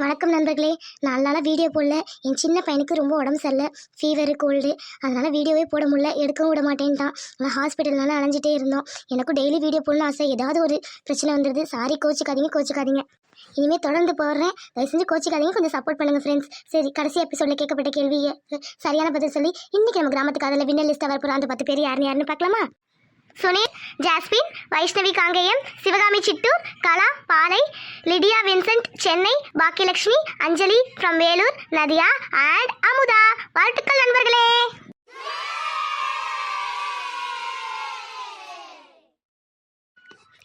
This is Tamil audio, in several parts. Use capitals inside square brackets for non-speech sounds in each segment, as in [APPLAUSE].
வணக்கம் நண்பர்களே. நாலு நாளாக வீடியோ போடல. என் சின்ன பையனுக்கு ரொம்ப உடம்பு சரியில்லை. ஃபீவரு கோல்டு அதனால் வீடியோவே போட முடியல. எடுக்கவும் விட மாட்டேன்ட்டான். நான் ஹாஸ்பிட்டல்னால அலைஞ்சிட்டே இருந்தோம். எனக்கும் டெய்லி வீடியோ போடணும்னு ஆசை. ஏதாவது ஒரு பிரச்சனை வந்துடுது. சாரி கோச்சிக்காதீங்க கோச்சிக்காதீங்க. இனிமேல் தொடர்ந்து போடுறேன். தயவு செஞ்சு கோச்சிக்காதீங்க. கொஞ்சம் சப்போர்ட் பண்ணுங்கள் ஃப்ரெண்ட்ஸ் சரி கடைசி எபிசோடில் கேட்கப்பட்ட கேள்வியை சரியான பதில் சொல்லி இன்றைக்கி நம்ம கிராமத்துக்கு அதில் வின்னர் லிஸ்ட்டாக வரப்போகிற அந்த பத்து பேர் யாருன்னு யாருன்னு பார்க்கலாமா? சுனில் ஜாஸ்மின் வைஷ்ணவி காங்கேயம் சிவகாமி சிட்டு கலா பாலை Lydia Vincent Chennai Bhagyalakshmi Anjali from Vellore Nadiya and Amudha. வாழ்த்துக்கள் நண்பர்களே.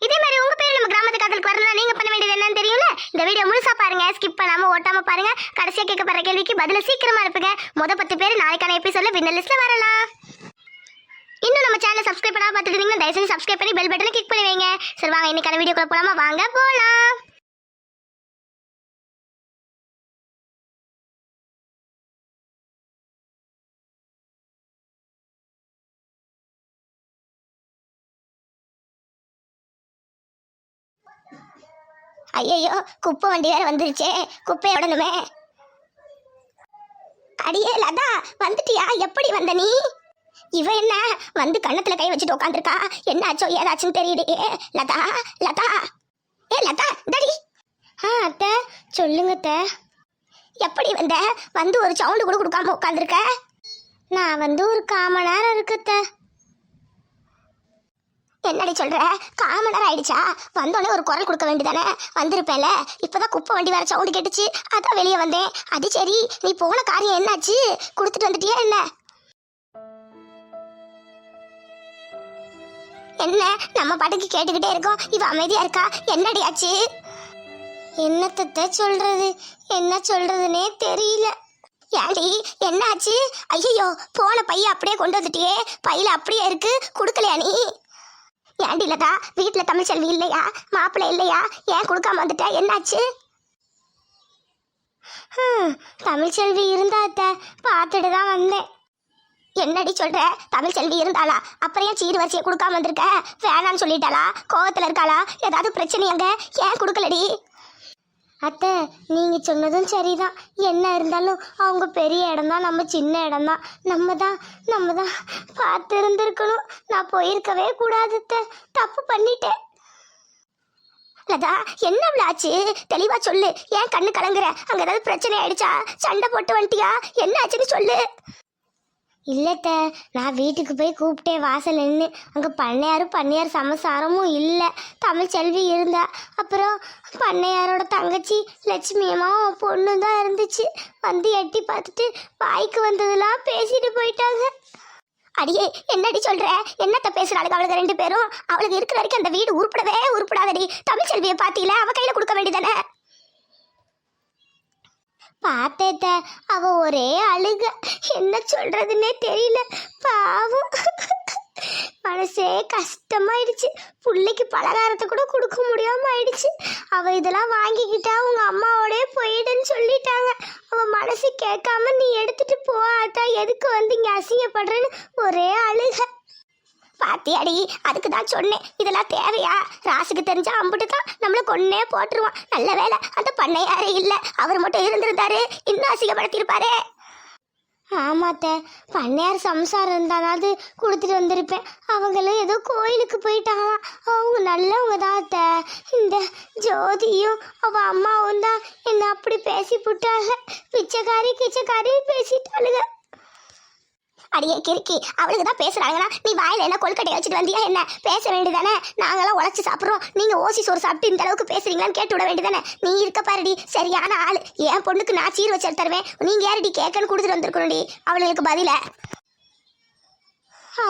இதே மாதிரி உங்க பேர் நம்ம கிராமத்து காதலுக்கு வரணும்னா நீங்க பண்ண வேண்டியது என்னன்னு தெரியும்ல? இந்த வீடியோ முழுசா பாருங்க. ஸ்கிப் பண்ணாம ஓட்டாம பாருங்க. கடைசியா கேட்கப்படுற கேள்விக்கு பதில சீக்கிரமா அனுப்புங்க. முத பத்து பேர் நாளைக்கான எபிசோட்ல வின்னர் லிஸ்ட்ல வரலாம். இன்னும் நம்ம சேனலை சப்ஸ்கிரைப் பண்ணா பார்த்துட்டு இருந்தீங்கன்னா தயவு செஞ்சு சப்ஸ்கிரைப் பண்ணி பெல் பட்டனை கிளிக் பண்ணி வைங்க. சரி வாங்க இன்னைக்கான வீடியோக்குள்ள போலாமா? வாங்க போலாம். ஐயையோ குப்பை வண்டி வேற வந்துருச்சே. குப்பையை உடனுமே அடியே லதா வந்துட்டியா? எப்படி வந்த நீ? இவ என்ன வந்து கண்ணத்துல கை வச்சுட்டு உட்காந்துருக்கா என்னாச்சோ ஏதாச்சும் தெரியலையே லதா லதா. ஏ லதா டடி ஆ அத்தை சொல்லுங்க அத்தை. எப்படி வந்த? வந்து ஒரு சவுண்டு கூட கொடுக்காம உட்காந்துருக்க நான் வந்து ஒரு காம நேரம் இருக்குத்த என்னடி சொல்ற? காம நேரம் ஆயிடுச்சா? வந்தோடனே ஒரு குரல் கொடுக்க வேண்டியதானே? வந்திருப்பேன்ல. இப்பதான் குப்பை வண்டி வேற சவுண்டு கேட்டுச்சு. அதான் வெளியே வந்தேன். அது சரி நீ போன காரியம் என்னாச்சு? கொடுத்துட்டு வந்துட்டியா என்ன? என்ன? நம்ம பாட்டுக்கு கேட்டுக்கிட்டே இருக்கோம். இவ அமைதியா இருக்கா? என்னடி ஆச்சு? என்னத்த சொல்றது? என்ன சொல்றதுனே தெரியல. ஏடி என்னாச்சு ஐயோ போன பைய அப்படியே கொண்டு வந்துட்டியே. பையில அப்படியே இருக்கு. கொடுக்கலையா நீ? ஏண்டி இல்லதா வீட்டுல தமிழ்ச்செல்வி இல்லையா? மாப்பிள்ளை இல்லையா? ஏன் கொடுக்காம வந்துட்ட? என்னாச்சு? தமிழ்ச்செல்வி இருந்தாத்த பார்த்துட்டு தான் வந்தேன். என்னடி சொல்ற? தமிழ் செல்வி இருந்தாளா? அப்புறம் ஏன் சீர் வரிசையை கொடுக்காம வந்திருக்க? வேணான்னு சொல்லிட்டாளா? கோவத்தில் இருக்காளா? ஏதாவது பிரச்சனையாங்க ஏன் கொடுக்கலடி? அத்தை நீங்கள் சொன்னதும் சரிதான். என்ன இருந்தாலும் அவங்க பெரிய இடம் தான் நம்ம சின்ன இடம் தான் நம்ம தான் நம்ம தான் பார்த்து இருந்திருக்கணும் நான் போயிருக்கவே கூடாது அத்தை. தப்பு பண்ணிட்டேன். லதா என்ன இவ்வளோ ஆச்சு? தெளிவா சொல்லு. ஏன் கண்ணு கலங்குற? அங்க ஏதாவது பிரச்சனை ஆயிடுச்சா? சண்டை போட்டு வந்துட்டியா? என்ன ஆச்சுன்னு சொல்லு. இல்லைத்த நான் வீட்டுக்கு போய் கூப்பிட்டேன் வாசல் நின்று அங்கே பண்ணையாரும் பண்ணையார் சமசாரமும் இல்லை. தமிழ் செல்வி இருந்தா அப்புறம் பண்ணையாரோட தங்கச்சி லட்சுமி அம்மாவும் பொண்ணு தான் இருந்துச்சு. வந்து எட்டி பார்த்துட்டு வாய்க்கு வந்ததெல்லாம் பேசிட்டு போயிட்டாங்க. அடியே என்னடி சொல்ற? என்னத்த பேசுறாளுக்கு அவளுக்கு ரெண்டு பேரும்? அவளுக்கு இருக்கிற வரைக்கும் அந்த வீடு உருப்படவே உருப்படாதடி. தமிழ் செல்வியை பார்த்தீல அவ கையில கொடுக்க வேண்டியதானே? பார்த்தேத்த அவ ஒரே அழுக. என்ன சொல்றதுன்னே தெரியல. பாவம். மனசே கஷ்டமாயிடுச்சு. பிள்ளைக்கு பலகாரத்தை கூட கொடுக்க முடியாம ஆயிடுச்சு. அவ இதெல்லாம் வாங்கிக்கிட்டா உங்க அம்மாவோடய போயிடுன்னு சொல்லிட்டாங்க. அவ மனசு கேட்காம நீ எடுத்துட்டு போ எதுக்கு வந்து இங்க அசிங்கப்படுறேன்னு ஒரே அழுக. பாத்தியாடி அதுக்கு தான் சொன்னேன். இதெல்லாம் தேவையா? ராசுக்கு தெரிஞ்சா அம்புட்டு தான் நம்மளை கொன்னே போட்டுருவான். நல்ல வேலை அந்த பண்ணையாரே இல்லை. அவர் மட்டும் இருந்திருந்தாரு. இன்னும் அசிங்கப்படுத்தியிருப்பாரே. ஆமாத்த பண்ணையார் சம்சாரம் இருந்தாலாவது கொடுத்துட்டு வந்திருப்பேன். அவங்களும் ஏதோ கோயிலுக்கு போயிட்டாங்களாம். அவங்க நல்லவங்க தான் அத்த. இந்த ஜோதியும் அவ அம்மாவும் தான் என்ன அப்படி பேசி புட்டாங்க பிச்சைக்காரி கிச்சைக்காரி பேசிட்டாளுங்க. அடியே கிறுக்கி. அவளுக்கு தான் பேசுறாங்கன்னா நீ வாயில என்ன கொல்கட்டையை வச்சுட்டு வந்தியா என்ன? பேச வேண்டியதானே நாங்களாம் உழைச்சி சாப்பிட்றோம். நீங்க ஓசி சோறு சாப்பிட்டு இந்த அளவுக்கு பேசுறீங்களான்னு கேட்டு விட வேண்டியதானே நீ இருக்க பாருடி சரியான ஆள். என் பொண்ணுக்கு நான் சீர் வச்சு தருவேன். நீங்க யாரடி கேட்கன்னு கொடுத்துட்டு வந்திருக்கணும்டி. அவளுக்கு பதில?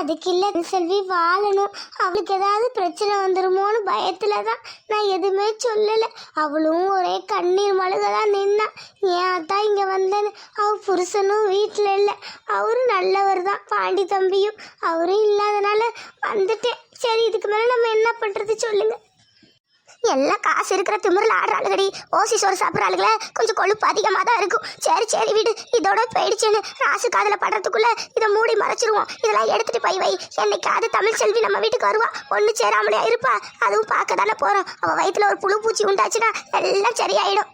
அதுக்கு இல்லை செல்வி வாழணும். அவளுக்கு ஏதாவது பிரச்சனை வந்துருமோன்னு பயத்தில் தான் நான் எதுவுமே சொல்லலை. அவளும் ஒரே கண்ணீர் மழுக தான் நின்னா ஏன் தான் இங்கே வந்தேன்னு? அவள் புருஷனும் வீட்டில் இல்லை. அவரும் நல்லவர் தான் பாண்டி தம்பியும். அவரும் இல்லாதனால வந்துட்டேன். சரி இதுக்கு மேலே நம்ம என்ன பண்ணுறது சொல்லுங்கள் எல்லாம் காசு இருக்கிற திமிரில் ஆடுறாளுகடி. ஓசி சோறு சாப்பிட்றாளுங்கள கொஞ்சம் கொழுப்பு அதிகமாக தான் இருக்கும். சரி சரி வீடு. இதோட போயிடுச்சுன்னு ராசு காதில் படுறதுக்குள்ள இதை மூடி மறைச்சிருவோம். இதெல்லாம் எடுத்துட்டு போய் வை. என்னைக்காவது தமிழ் செல்வி நம்ம வீட்டுக்கு வருவா. ஒன்று சேராமலே இருப்பா. அதுவும் பார்க்க தானே போகிறோம் அவள் வயிற்றுல ஒரு புழு பூச்சி உண்டாச்சுன்னா எல்லாம் சரியாயிடும்.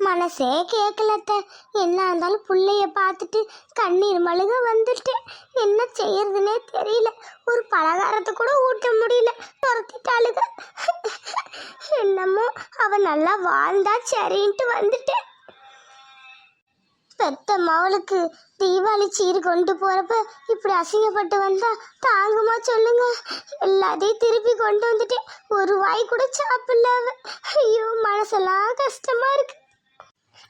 மனசே கேட்கலத்த என்ன இருந்தாலும் பிள்ளைய பார்த்துட்டு கண்ணீர் மழுக வந்துட்டேன். என்ன செய்யறதுனே தெரியல. ஒரு பலகாரத்தை கூட ஊட்ட முடியல. துரத்திட்டாளுக. என்னமோ அவன் நல்லா வாழ்ந்தா சரின்ட்டு வந்துட்டேன். பெத்த மவளுக்கு தீபாவளி சீர் கொண்டு போறப்ப இப்படி அசிங்கப்பட்டு வந்தா தாங்குமா சொல்லுங்க. எல்லாத்தையும் திருப்பி கொண்டு வந்துட்டேன். ஒரு வாய் கூட சாப்பிடல அவ. ஐயோ மனசெல்லாம் கஷ்டமா இருக்கு.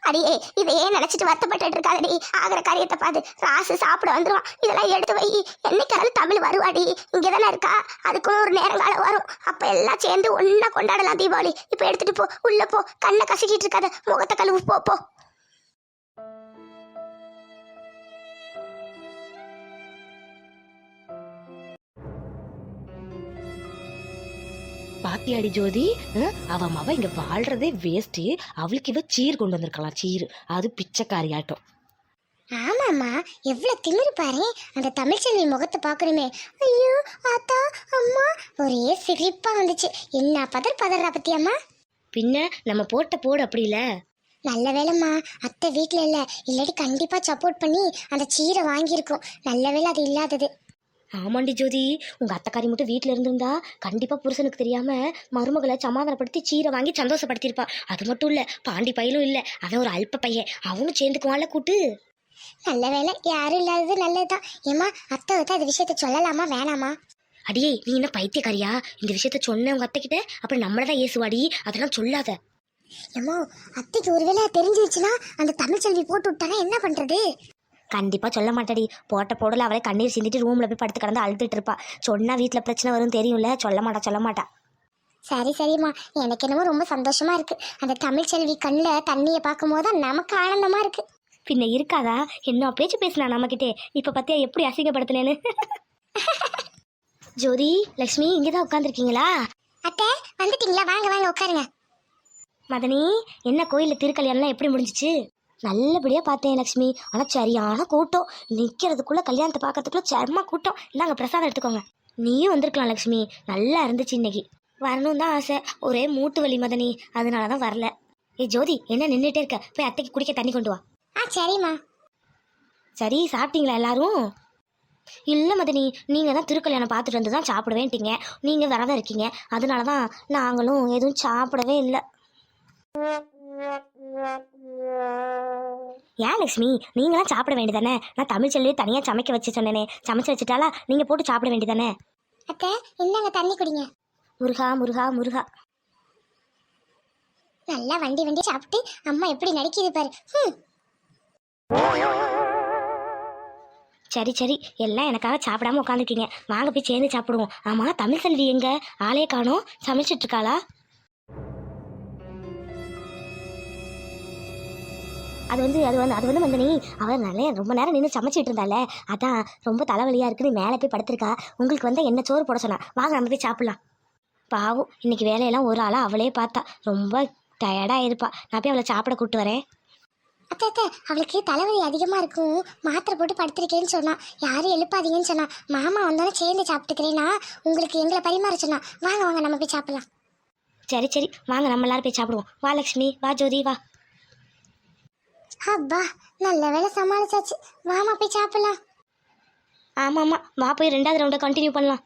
அடியே இதையே நினைச்சிட்டு வருத்தப்பட்டு இருக்காதடி ஆகிற காரியத்தை பார்த்து ராசு சாப்பிட வந்துருவான். இதெல்லாம் எடுத்து வை. என்னைக்காவது தமிழ் வருவாடி இங்கே தானே இருக்கா? அதுக்கும் ஒரு நேரங்காலம் வரும். அப்ப எல்லாம் சேர்ந்து ஒண்ணா கொண்டாடலாம் தீபாவளி. இப்ப எடுத்துட்டு போ. உள்ள போ. கண்ணை கசக்கிட்டு இருக்காத. முகத்தை கழுவு. போ போ. பாத்தியாடி ஜோதி. அவ மவ இங்க வாழ்றதே வேஸ்ட் அவளுக்கு இவ சீர் கொண்டு வந்திருக்கலாம் சீர். அது பிச்சைக்காரி ஆட்டம் ஆமாம்மா எவ்வளோ திமிரு பாரு. அந்த தமிழ்ச்செல்வி முகத்தை பார்க்கணுமே. ஐயோ ஆத்தா அம்மா. ஒரே சிரிப்பா வந்துச்சு. என்ன பதர் பதறா பத்தியம்மா? பின்ன நம்ம போட்ட போடு அப்படி இல்ல? நல்ல வேலைம்மா அத்தை வீட்டில் இல்லை. இல்லாட்டி கண்டிப்பாக சப்போர்ட் பண்ணி அந்த சீரை வாங்கியிருக்கோம். நல்ல வேலை அது இல்லாதது. ஆமாண்டி ஜோதி உங்க அத்தைக்காரி மட்டும் வீட்ல இருந்திருந்தா கண்டிப்பா புருஷனுக்கு தெரியாம மருமகளை சமாதானப்படுத்தி சீரை வாங்கி சந்தோஷப்படுத்தியிருப்பா. அது மட்டும் இல்ல பாண்டி பையனும் இல்ல. அவன் ஒரு அல்ப பையன். அவனும் சேர்ந்துக்குவான்ல கூட்டு. நல்ல வேலை யாரும் இல்லாதது நல்லதுதான். ஏம்மா அத்தை வந்து அது விஷயத்த சொல்லலாமா வேணாமா? அடியே நீ என்ன பைத்தியக்காரியா? இந்த விஷயத்த சொன்ன உங்க அத்தை கிட்ட அப்புறம் நம்மளதான் ஏசுவாடி. அதெல்லாம் சொல்லாத. ஏம்மா அத்தைக்கு ஒருவேளை தெரிஞ்சிருச்சுன்னா அந்த தமிழ்ச்செல்வி போட்டு விட்டானா என்ன பண்ணுறது கண்டிப்பா சொல்ல மாட்டாடி. போட்ட போடல அவளை கண்ணீர் சிந்திட்டு ரூம்ல போய் படுத்து கிடந்து அழுதுட்டு இருப்பா. சொன்னா வீட்ல பிரச்சனை வரும் தெரியும்ல. சொல்ல மாட்டா சொல்ல மாட்டா. சரி சரிம்மா. எனக்கு என்னமோ ரொம்ப சந்தோஷமா இருக்கு. அந்த தமிழ்ச்செல்வி கண்ணில் தண்ணியை பார்க்கும்போது தான் நமக்கு ஆனந்தமா இருக்கு. பின்ன இருக்காதா? என்ன பேச்சு பேசினா நம்மகிட்டே. இப்ப பத்தியா எப்படி அசிங்கப்படுத்தினேன்னு. [LAUGHS] ஜோதி லக்ஷ்மி இங்கதான் உட்காந்துருக்கீங்களா அத்தை வந்துட்டீங்களா? வாங்க வாங்க உட்காருங்க. மதனி என்ன கோயில்ல திருக்கல்யாணம்லாம் எப்படி முடிஞ்சிச்சு? நல்லபடியா பார்த்தேன் லக்ஷ்மி. ஆனா சரியான கூட்டம். நிக்கிறதுக்குள்ள கல்யாணத்தை பார்க்கறதுக்குள்ள செம்ம கூட்டம். இந்தாங்க பிரசாதம் எடுத்துக்கோங்க. நீயும் வந்திருக்கலாம் லக்ஷ்மி. நல்லா இருந்துச்சு இன்னைக்கு. வரணும் தான் ஆசை. ஒரே மூட்டு வலி மதனி. அதனால தான் வரல. ஏ ஜோதி என்ன நின்றுட்டே இருக்க? போய் அத்தைக்கு குடிக்க தண்ணி கொண்டு வா. ஆ சரிம்மா. சரி சாப்பிட்டீங்களா எல்லாரும்? இல்லை மதனி நீங்கள் தான் திருக்கல்யாணம் பார்த்துட்டு வந்து தான் சாப்பிடுவேன்ட்டீங்க. நீங்கள் விரதம் இருக்கீங்க. அதனால தான் நாங்களும் எதுவும் சாப்பிடவே இல்லை. ஏன் லக்ஷ்மி? நீங்களாம் சாப்பிட வேண்டியதானே? நான் தமிழ் செல்வி தனியாக சமைக்க வச்சு சொன்னேனே. சமைச்சு வச்சுட்டாலா நீங்கள் போட்டு சாப்பிட வேண்டியதானே? அத்தை இந்தாங்க தண்ணி குடிங்க. முருகா முருகா முருகா. நல்லா வண்டி வண்டி சாப்பிட்டு அம்மா எப்படி நடிக்குது பாரு. ஹம். சரி சரி. எல்லாம் எனக்காக சாப்பிடாம உட்காந்துருக்கீங்க வாங்க போய் சேர்ந்து சாப்பிடுவோம். ஆமாம் தமிழ் செல்வி எங்க? ஆளே காணோம். சமைச்சிட்டு இருக்காளா? அது வந்து அது வந்து அது வந்து வந்து நீ அவள் நல்ல ரொம்ப நேரம் நின்று சமைச்சிட்டு இருந்தால. அதான் ரொம்ப தலைவலியாக இருக்குன்னு மேலே போய் படுத்திருக்கா. உங்களுக்கு வந்து என்ன சோறு போட சொன்னா? வாங்க நம்ம போய் சாப்பிட்லாம். பாவம் இன்னைக்கு வேலையெல்லாம் ஒரு ஆளாக அவளே பார்த்தா. ரொம்ப டயர்டாக இருப்பா. நான் போய் அவளை சாப்பிட கூப்பிட்டு வரேன். அத்தை அத்தை அவளுக்கு தலைவலி அதிகமா இருக்கும். மாத்திரை போட்டு படுத்திருக்கேன்னு சொன்னா. யாரும் எழுப்பாதீங்கன்னு சொன்னா. மாமா வந்தாலும் சேர்ந்து சாப்பிட்டுக்கிறேன்னா உங்களுக்கு எங்களை பரிமாற சொன்னா. வாங்க வாங்க நம்ம போய் சாப்பிடலாம். சரி சரி. வாங்க நம்ம எல்லாரும் போய் சாப்பிடுவோம். வா லக்ஷ்மி. வா ஜோதி வா. அப்பா நல்ல வேலை சமாளிச்சாச்சு. வாமா போய் சாப்பிடலாம். ஆமாம் ஆமாம் வா போய் ரெண்டாவது ரவுண்டை கண்டினியூ பண்ணலாம்.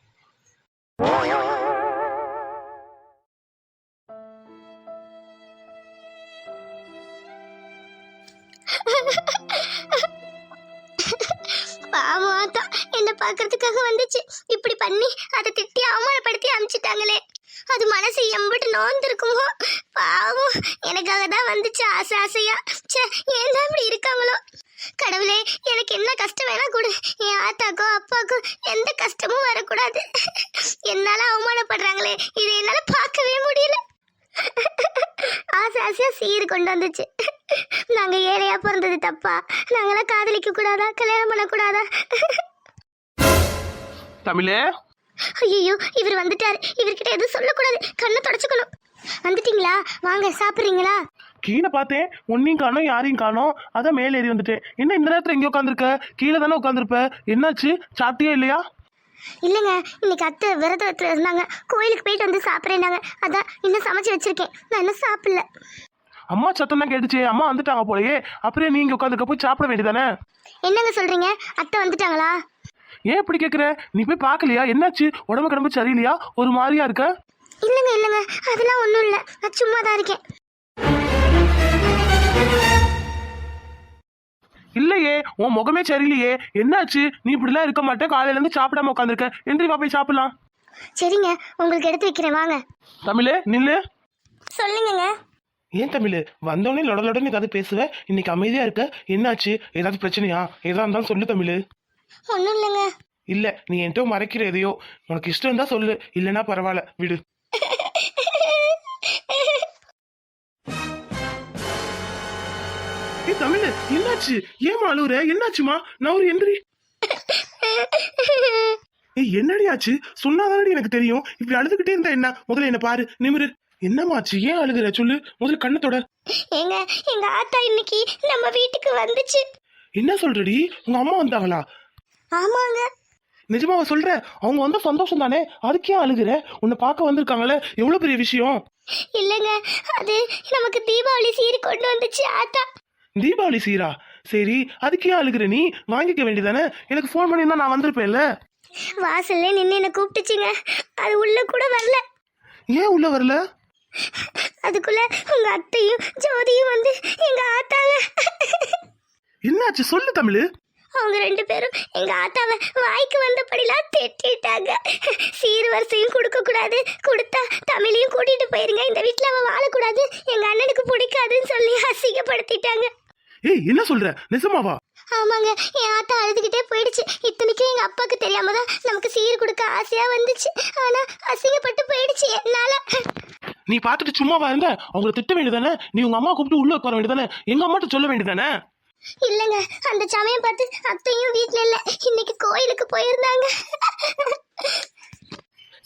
பாமாத்தா என்ன பார்க்கறதுக்காக வந்துச்சு. இப்படி பண்ணி அதை திட்டி அவமானப்படுத்தி அனுப்பிச்சிட்டாங்களே அது மனசு எம்பிட்டு நோந்திருக்குமோ? பாவம் எனக்காக தான் வந்துச்சு ஆசை ஆசையா. ச்சே ஏன் தான் இப்படி இருக்காங்களோ? கடவுளே எனக்கு என்ன கஷ்டம் வேணா கொடு. என் ஆத்தாக்கோ அப்பாக்கோ எந்த கஷ்டமும் வரக்கூடாது. என்னால அவமானப்படுறாங்களே இதை என்னால பார்க்கவே முடியல. ஆசை ஆசையா சீர் கொண்டு வந்துச்சு. நாங்க ஏழையா பிறந்தது தப்பா? நாங்களாம் காதலிக்க கூடாதா? கல்யாணம் பண்ணக்கூடாதா? தமிழே. ஐயோ இவர் வந்துட்டாரு. இவர்கிட்ட எதுவும் சொல்லக்கூடாது. கண்ணை தொடச்சுக்கணும். வந்துட்டீங்களா? வாங்க சாப்பிட்றீங்களா? கீழே பார்த்தேன். உன்னையும் காணோம் யாரையும் காணோம். அதான் மேலே ஏறி வந்துட்டேன். என்ன இந்த நேரத்தில் எங்கே உட்காந்துருக்க கீழே தானே உட்காந்துருப்ப என்னாச்சு? சாப்பிட்டியா இல்லையா? இல்லைங்க இன்னைக்கு அத்தை விரதத்தில் இருந்தாங்க. கோயிலுக்கு போயிட்டு வந்து சாப்பிட்றேன்னாங்க. அதான் இன்னும் சமைச்சு வச்சிருக்கேன். நான் இன்னும் சாப்பிடல. அம்மா சத்தம் தான் கேட்டுச்சே. அம்மா வந்துட்டாங்க போலயே. அப்புறம் நீங்க உட்காந்துக்க போய் சாப்பிட வேண்டியதானே என்னங்க சொல்றீங்க? அத்தை வந்துட்டாங்களா? ஏன் இப்படி கேக்குற? நீ போய் பார்க்கலையா? என்னாச்சு? உடம்பு கிடம்பு சரியில்லையா? ஒரு மாதிரியா இருக்க? இல்லைங்க இல்லைங்க. அதெல்லாம் ஒன்றும் இல்லை. நான் சும்மா தான் இருக்கேன். இல்லையே உன் முகமே சரியில்லையே. என்னாச்சு? நீ இப்படிலாம் இருக்க மாட்டே. காலையில இருந்து சாப்பிடாம உட்காந்துருக்க எந்திரி வா போய் சாப்பிடலாம். சரிங்க உங்களுக்கு எடுத்து வைக்கிறேன். வாங்க. தமிழே நில்லு. சொல்லுங்கங்க. ஏன் தமிழ்? வந்தோடனே லொடலொடன்னு ஏதாவது பேசுவ? இன்னைக்கு அமைதியா இருக்க? என்னாச்சு? ஏதாவது பிரச்சனையா? ஏதா இருந்தாலும் சொல்லு தமிழ். ஒன்றும் இல்லைங்க. இல்ல நீ என்கிட்ட மறைக்கிற எதையோ. உனக்கு இஷ்டம் இருந்தா சொல்லு. இல்லைன்னா பரவாயில்ல. விடு. தமிழ் என்னாச்சு? ஏமா அழுவுற? என்னாச்சுமா? நான் ஒரு எந்திரி ஏய் என்னடி ஆச்சு? சொன்னாதானடி எனக்கு தெரியும். இப்படி அழுதுகிட்டே இருந்தா என்ன? முதல்ல என்ன பாரு நிமிரு. என்னமாச்சு? ஏன் அழுகுற? சொல்லு. முதல்ல கண்ணத்தோட ஏங்க எங்க ஆத்தா இன்னைக்கு நம்ம வீட்டுக்கு வந்துச்சு. என்ன சொல்றடி? உங்க அம்மா வந்தாங்களா? ஆமாங்க. நிஜமாவா சொல்ற? அவங்க வந்தா சந்தோஷம் தானே அதுக்கே அழுகுற? உன்னை பார்க்க வந்திருக்காங்களே? எவ்வளவு பெரிய விஷயம்? இல்லைங்க அது நமக்கு தீபாவளி சீர் கொண்டு வந்துச்சு ஆத்தா. தீபாவளி சீரா? சரி அதுக்கே அழுகுற நீ? வாங்கிக்க வேண்டியதானே? எனக்கு ஃபோன் பண்ணியிருந்தா நான் வந்திருப்பேன்ல. வாசல்ல நின்று என்னை கூப்பிட்டுச்சுங்க. அது உள்ள கூட வரல. ஏன் உள்ள வரல? அதுக்குள்ள உங்க அத்தையும் ஜோதியும் வந்து எங்க ஆத்தாங்க என்னாச்சு? சொல்லு தமிழ். அவங்க ரெண்டு பேரும் எங்க ஆத்தாவை வாய்க்கு வந்தபடிலாம் திட்டிட்டாங்க. சீர் வரிசையும் கொடுக்க கூடாது கொடுத்தா தமிழையும் கூட்டிட்டு போயிருங்க. இந்த வீட்டுல அவ வாழக்கூடாது. எங்க அண்ணனுக்கு பிடிக்காதுன்னு சொல்லி அசிங்கப்படுத்திட்டாங்க. ஏய் என்ன சொல்ற? நிஜமாவா ஆமாங்க என் ஆத்தா அழுதுகிட்டே போயிடுச்சு. இத்தனைக்கும் எங்க அப்பாவுக்கு தெரியாம தான் நமக்கு சீர் கொடுக்க ஆசையா வந்துச்சு. ஆனா அசிங்கப்பட்டு போயிடுச்சு என்னால. நீ பார்த்துட்டு சும்மாவா இருந்த? அவங்கள திட்ட வேண்டியதானே? நீ உங்க அம்மா கூப்பிட்டு உள்ள உட்கார வேண்டியதானே? எங்க அம்மாட்ட சொல்ல வேண்டியதானே? இல்லைங்க அந்த சமயம் பார்த்து அத்தையும் வீட்ல இல்ல. இன்னைக்கு கோயிலுக்கு போயிருந்தாங்க.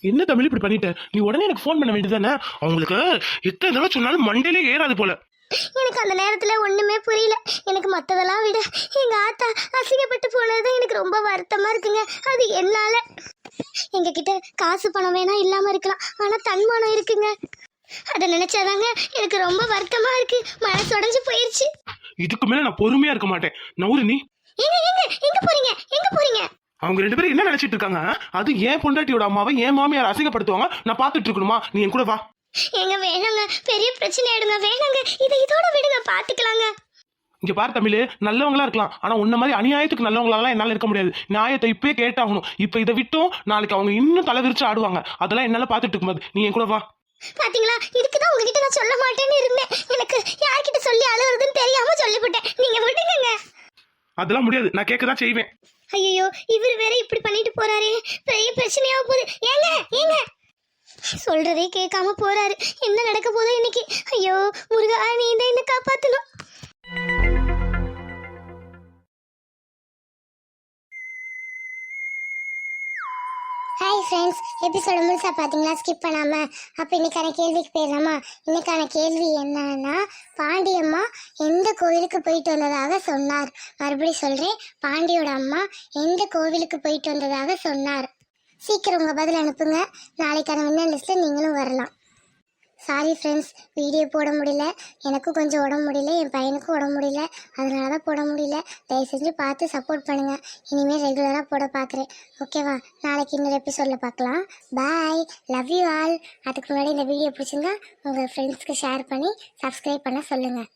என்ன தமிழ் இப்படி பண்ணிட்ட? நீ உடனே எனக்கு ஃபோன் பண்ண வேண்டியதானே? அவங்களுக்கு எத்தனை தடவை சொன்னாலும் மண்டையிலே ஏறாது போல. எனக்கு அந்த நேரத்துல ஒண்ணுமே மத்ததெல்லாம் விட. எங்க ஆத்தா அசிங்கப்பட்டு போனது எனக்கு ரொம்ப வருத்தமா இருக்குங்க. அது என்னால எங்க கிட்ட காசு பணம் வேணா இல்லாம இருக்கலாம். ஆனா தன்மானம் இருக்குங்க. அதை நினைச்சாதாங்க எனக்கு ரொம்ப வருத்தமா இருக்கு. மனசு உடைஞ்சு போயிருச்சு. இதுக்கு மேல நான் பொறுமையா இருக்க மாட்டேன். நவுரு நீ எங்க எங்க எங்க போறீங்க? எங்க போறீங்க? அவங்க ரெண்டு பேரும் என்ன நினைச்சிட்டு இருக்காங்க? அது ஏன் பொண்டாட்டியோட அம்மாவை ஏன் மாமியார் அசிங்கப்படுத்துவாங்க. நான் பார்த்துட்டு இருக்கணுமா? நீ என் கூட வா. எங்க வேணுங்க. பெரிய பிரச்சனை ஆயிடுங்க. வேணுங்க. இதை இதோட விடுங்க. பாத்துக்கலாங்க. இங்க பாரு தமிழ் நல்லவங்களா இருக்கலாம். ஆனா உன்ன மாதிரி அநியாயத்துக்கு நல்லவங்களால என்னால இருக்க முடியாது. நியாயத்தை இப்பயே கேட்டாகணும். இப்ப இதை விட்டும் நாளைக்கு அவங்க இன்னும் தலை விரிச்சு ஆடுவாங்க. அதெல்லாம் என்னால பாத்துட்டு இருக்கும்போது நீ என் கூட வா. பாத்தீங்களா? இதுக்குதான் உங்ககிட்ட நான் சொல்ல மாட்டேன்னு இருந்தேன். எனக்கு யார்கிட்ட சொல்லி அழுகுறதுன்னு தெரியாம சொல்லிவிட்டேன். நீங்க விடுங்க அதெல்லாம் முடியாது. நான் கேட்க தான் செய்வேன். ஐயோ இவர் வேற இப்படி பண்ணிட்டு போறாரே. பெரிய பிரச்சனையா போகுது. ஏங்க ஏங்க. சொல்றதே கேட்காம போறாரு. என்ன நடக்க போதோ இன்னைக்கு? ஐயோ முருகா நீ தான் என்ன காப்பாத்தணும். எபிசோட முழுசா பார்த்தீங்களா ஸ்கிப் பண்ணாம? அப்போ இன்னைக்கான கேள்விக்கு போயிடலாமா இன்னைக்கான கேள்வி என்னன்னா பாண்டியம்மா எந்த கோவிலுக்கு போயிட்டு வந்ததாக சொன்னார். மறுபடியும் சொல்றேன் பாண்டியோட அம்மா எந்த கோவிலுக்கு போயிட்டு வந்ததாக சொன்னார். சீக்கிரம் உங்கள் பதில் அனுப்புங்க. நாளைக்கான வின்னர் லிஸ்ட்டில் நீங்களும் வரலாம். சாரி ஃப்ரெண்ட்ஸ் வீடியோ போட முடியல. எனக்கும் கொஞ்சம் உடம்பு முடியல. என் பையனுக்கும் உடம்பு முடியல. அதனால தான் போட முடியல. தயவு செஞ்சு பார்த்து சப்போர்ட் பண்ணுங்கள் இனிமேல் ரெகுலராக போட பார்க்குறேன். ஓகேவா நாளைக்கு இன்னொரு எபிசோடில் பார்க்கலாம். பாய் லவ் யூ ஆல் அதுக்கு முன்னாடி இந்த வீடியோ பிடிச்சிருந்தா உங்கள் ஃப்ரெண்ட்ஸ்க்கு ஷேர் பண்ணி சப்ஸ்கிரைப் பண்ண சொல்லுங்கள்